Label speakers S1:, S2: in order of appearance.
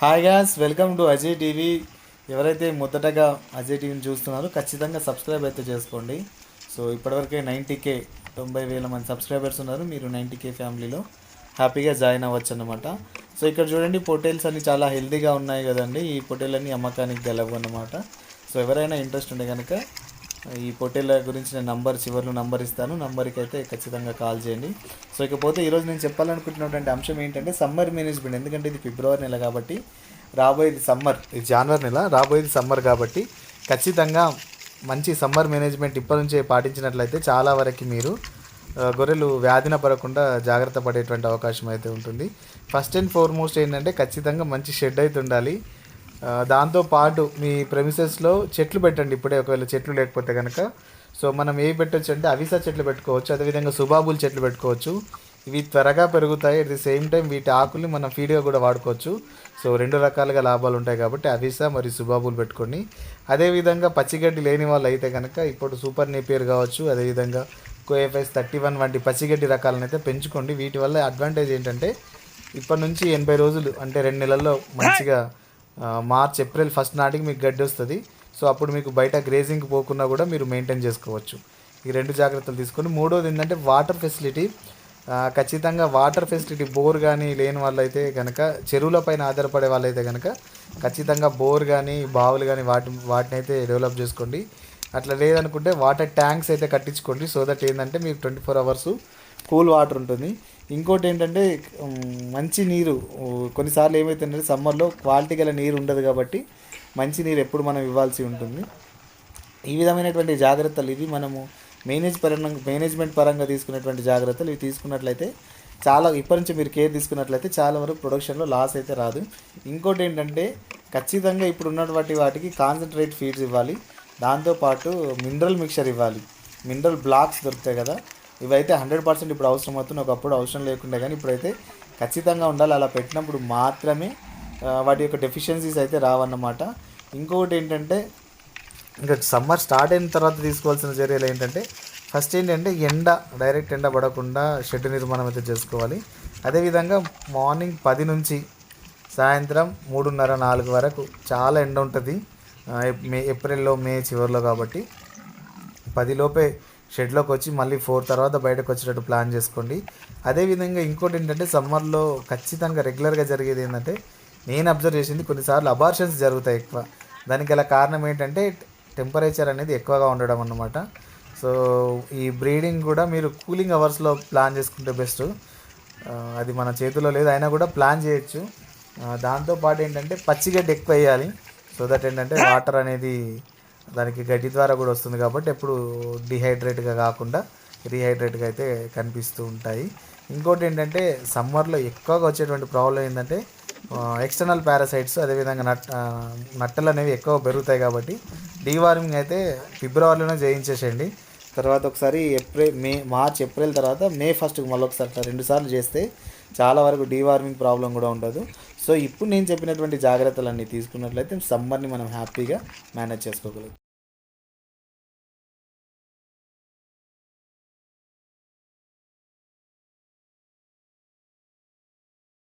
S1: Hi guys welcome to Ajay TV. ఎవరైతే మొదటగా అజయ్ టీవీని చూస్తున్నారో ఖచ్చితంగా సబ్స్క్రైబ్ అయితే చేసుకోండి. సో ఇప్పటివరకే నైంటీ కే తొంభై వేల మంది సబ్స్క్రైబర్స్ ఉన్నారు మీరు నైంటీ కే ఫ్యామిలీలో. హ్యాపీగా జాయిన్ అవ్వచ్చు అనమాట సో ఇక్కడ చూడండి పొటేల్స్ అన్ని చాలా హెల్తీగా ఉన్నాయి కదండి. ఈ పొటేలన్నీ అమ్మకానికి గెలవు అనమాట సో ఎవరైనా ఇంట్రెస్ట్ ఉంటే కనుక ఈ పొట్టేల గురించి నేను నంబర్ చివరిలో నంబర్ ఇస్తాను. నంబర్కి అయితే ఖచ్చితంగా కాల్ చేయండి. సో ఇకపోతే ఈరోజు నేను చెప్పాలనుకుంటున్నటువంటి అంశం ఏంటంటే సమ్మర్ మేనేజ్మెంట్. ఎందుకంటే ఇది ఫిబ్రవరి నెల కాబట్టి రాబోయేది సమ్మర్. ఇది జనవరి నెల. రాబోయేది సమ్మర్ కాబట్టి ఖచ్చితంగా మంచి సమ్మర్ మేనేజ్మెంట్ ఇప్పటి నుంచే పాటించినట్లయితే చాలా వరకు మీరు గొర్రెలు వ్యాధిన పడకుండా జాగ్రత్త పడేటువంటి అవకాశం అయితే ఉంటుంది. ఫస్ట్ అండ్ ఫార్మోస్ట్ ఏంటంటే ఖచ్చితంగా మంచి షెడ్ అయితే ఉండాలి. దాంతో పాటు మీ ప్రెమిసెస్లో చెట్లు పెట్టండి ఇప్పుడే ఒకవేళ చెట్లు లేకపోతే కనుక సో మనం ఏవి పెట్టొచ్చు అంటే అవిసా చెట్లు పెట్టుకోవచ్చు అదేవిధంగా సుబాబుల్ చెట్లు పెట్టుకోవచ్చు. ఇవి త్వరగా పెరుగుతాయి అట్ ది సేమ్ టైం వీటి ఆకుల్ని మనం ఫీడ్గా కూడా వాడుకోవచ్చు. సో రెండు రకాలుగా లాభాలు ఉంటాయి కాబట్టి అవిసా మరియు సుబాబుల్ పెట్టుకోండి అదేవిధంగా పచ్చిగడ్డి లేని వాళ్ళు అయితే కనుక ఇప్పుడు సూపర్ నేపియర్ కావచ్చు అదేవిధంగా కోఎఫ్ఎస్ థర్టీ వన్ వంటి పచ్చిగడ్డి రకాలను అయితే పెంచుకోండి. వీటి వల్ల అడ్వాంటేజ్ ఏంటంటే ఇప్పటి నుంచి ఎనభై రోజులు అంటే రెండు నెలల్లో మంచిగా మార్చ్ ఏప్రిల్ ఫస్ట్ నాటికి మీకు గడ్డి వస్తుంది. సో అప్పుడు మీకు బయట గ్రేజింగ్ పోకుండా కూడా మీరు మెయింటైన్ చేసుకోవచ్చు. ఈ రెండు జాగ్రత్తలు తీసుకొని మూడోది ఏంటంటే వాటర్ ఫెసిలిటీ ఖచ్చితంగా వాటర్ ఫెసిలిటీ బోర్ కానీ లేని వాళ్ళైతే కనుక చెరువులపైన ఆధారపడే వాళ్ళైతే కనుక ఖచ్చితంగా బోర్ కానీ బావులు కానీ వాటి వాటిని అయితే డెవలప్ చేసుకోండి. అట్లా లేదనుకుంటే వాటర్ ట్యాంక్స్ అయితే కట్టించుకోండి. సో దట్ ఏంటంటే మీకు twenty four hours cool water ఉంటుంది. ఇంకోటి ఏంటంటే మంచి నీరు కొన్నిసార్లు ఏమవుతుందంటే సమ్మర్లో క్వాలిటీ గల నీరు ఉండదు కాబట్టి మంచి నీరు ఎప్పుడు మనం ఇవ్వాల్సి ఉంటుంది. ఈ విధమైనటువంటి జాగ్రత్తలు ఇవి మనము మేనేజ్ పరంగా మేనేజ్మెంట్ పరంగా తీసుకునేటువంటి జాగ్రత్తలు ఇవి తీసుకున్నట్లయితే చాలా ఇప్పటి నుంచి మీరు కేర్ తీసుకున్నట్లయితే చాలా వరకు ప్రొడక్షన్లో లాస్ అయితే రాదు. ఇంకోటి ఏంటంటే ఖచ్చితంగా ఇప్పుడు ఉన్నటువంటి వాటికి కాన్సన్ట్రేట్ ఫీడ్స్ ఇవ్వాలి. దాంతోపాటు మినరల్ మిక్చర్ ఇవ్వాలి. మినరల్ బ్లాక్స్ దొరుకుతాయి కదా ఇవైతే హండ్రెడ్ పర్సెంట్ ఇప్పుడు అవసరం అవుతుంది. ఒకప్పుడు అవసరం లేకుండా కానీ ఇప్పుడైతే ఖచ్చితంగా ఉండాలి. అలా పెట్టినప్పుడు మాత్రమే వాటి యొక్క డెఫిషియన్సీస్ అయితే రావన్నమాట. ఇంకొకటి ఏంటంటే ఇంకా సమ్మర్ స్టార్ట్ అయిన తర్వాత తీసుకోవాల్సిన చర్యలు ఏంటంటే ఫస్ట్ ఏంటంటే ఎండ డైరెక్ట్ ఎండ పడకుండా షెడ్ నిర్మాణం అయితే చేసుకోవాలి. అదేవిధంగా మార్నింగ్ పది నుంచి సాయంత్రం మూడున్నర నాలుగు వరకు చాలా ఎండ ఉంటుంది. మే ఏప్రిల్లో మే చివరిలో కాబట్టి పదిలోపే షెడ్లోకి వచ్చి మళ్ళీ ఫోర్ తర్వాత బయటకు వచ్చేటట్టు ప్లాన్ చేసుకోండి. అదేవిధంగా ఇంకోటి ఏంటంటే సమ్మర్లో ఖచ్చితంగా రెగ్యులర్గా జరిగేది ఏంటంటే నేను అబ్జర్వ్ చేసింది కొన్నిసార్లు అబార్షన్స్ జరుగుతాయి ఎక్కువ. దానికి గల కారణం ఏంటంటే టెంపరేచర్ అనేది ఎక్కువగా ఉండడం అన్నమాట. సో ఈ బ్రీడింగ్ కూడా మీరు కూలింగ్ అవర్స్లో ప్లాన్ చేసుకుంటే బెస్ట్. అది మన చేతిలో లేదు అయినా కూడా ప్లాన్ చేయొచ్చు. దాంతోపాటు ఏంటంటే పచ్చిగడ్డి ఎక్కువ వేయాలి. సో దట్ ఏంటంటే వాటర్ అనేది దానికి గడ్డి ద్వారా కూడా వస్తుంది కాబట్టి ఎప్పుడు డిహైడ్రేట్గా కాకుండా రీహైడ్రేట్గా అయితే కనిపిస్తూ ఉంటాయి. ఇంకోటి ఏంటంటే సమ్మర్లో ఎక్కువగా వచ్చేటువంటి ప్రాబ్లం ఏంటంటే ఎక్స్టర్నల్ పారాసైట్స్ అదేవిధంగా నట్ నట్టలు అనేవి ఎక్కువ పెరుగుతాయి కాబట్టి డీవార్మింగ్ అయితే ఫిబ్రవరిలోనే చేయించేసేయండి తర్వాత ఒకసారి ఏప్రిల్ మే మార్చ్ ఏప్రిల్ తర్వాత మే ఫస్ట్కి మళ్ళీ ఒకసారి రెండు సార్లు చేస్తే చాలా వరకు డీవార్మింగ్ ప్రాబ్లం కూడా ఉండదు. సో ఇప్పుడు నేను చెప్పినటువంటి జాగ్రత్తలన్నీ తీసుకున్నట్లయితే సమ్మర్ని మనం హ్యాపీగా మేనేజ్ చేసుకోగలుగుతాం.